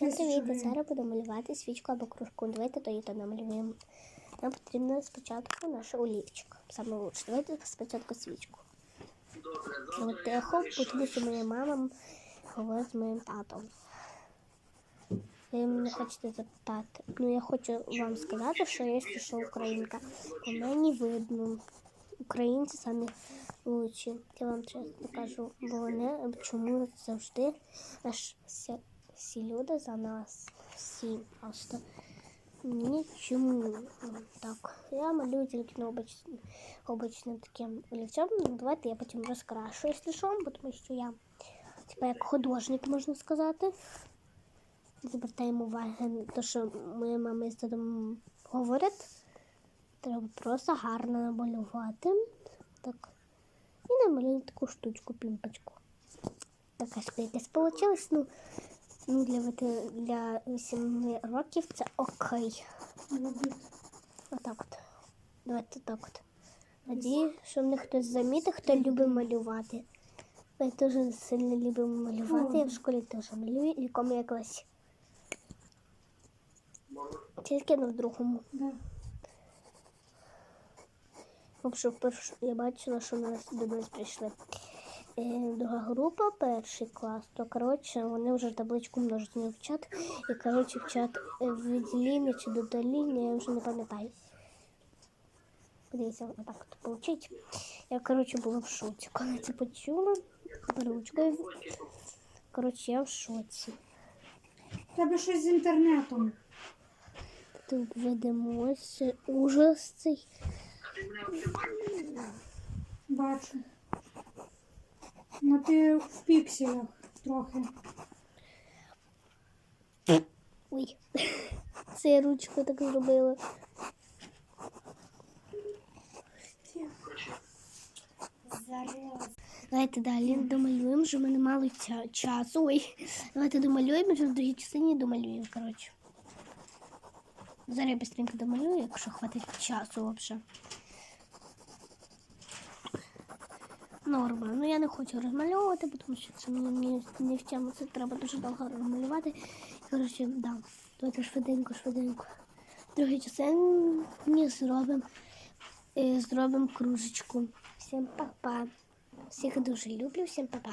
Всім привіт! Зараз буду малювати свічку або кружку. Давайте то і то намалюємо. Нам потрібно спочатку наш олівчик. Саме лучше. Давайте спочатку свічку. От тихо, тому що моя мама говорить з моїм татом. Ви мене хочете запитати. Ну, я хочу вам сказати, що я що українка. По мені видно. Українці самі лучші. Я вам чесно кажу, бо вони чому завжди аж всі, люди за нас. Всі просто. Нічому так. Я малюю тільки на обичним, таким олівцем. Ну, давайте я потім розкрашу, якщо що, тому що я типа як художник, можна сказати. Звертаємо увагу на те, що моя мама з татом говорять. Треба просто гарно намалювати. Так. І намалюємо таку штучку, пімпочку. Така якась вийшла. Ну, ну для, для 8 років це окей. Отак от. Давайте так от. Надію, що мене хтось замітить, хто любить малювати. Я теж сильно люблю малювати. Я в школі теж малюю, в якому я класі. Тільки на в другому. Да. Якщо перш я бачила, що нас до нас прийшли друга група, перший клас, то коротше вони вже табличку множення вчать. І коротше вчать е, відділення чи додаління, я вже не пам'ятаю. Подивіться, отак от получить. Я коротше була в шоці. Коли це почула ручкою. Коротше, я в шоці. Тебе щось з інтернетом. Тут ведемо ось ужас цей. Бачу. Ну ти в пікселях трохи. Ой, це я ручку так зробила. Давайте далі домалюємо, що в мене мало ча- часу. Ой, давайте домалюємо, вже в другій частині домалюємо, коротше. Зараз я быстренько домалюю, якщо хватить часу взагалі. Норма. Ну я не хочу розмальовувати, тому що це мені не, в тему, це треба дуже довго розмалювати. Коротше, да. Давайте швиденько, швиденько. Другий частині зробимо е, зробимо кружечку. Всім па-па. Всіх дуже люблю, всім па-па.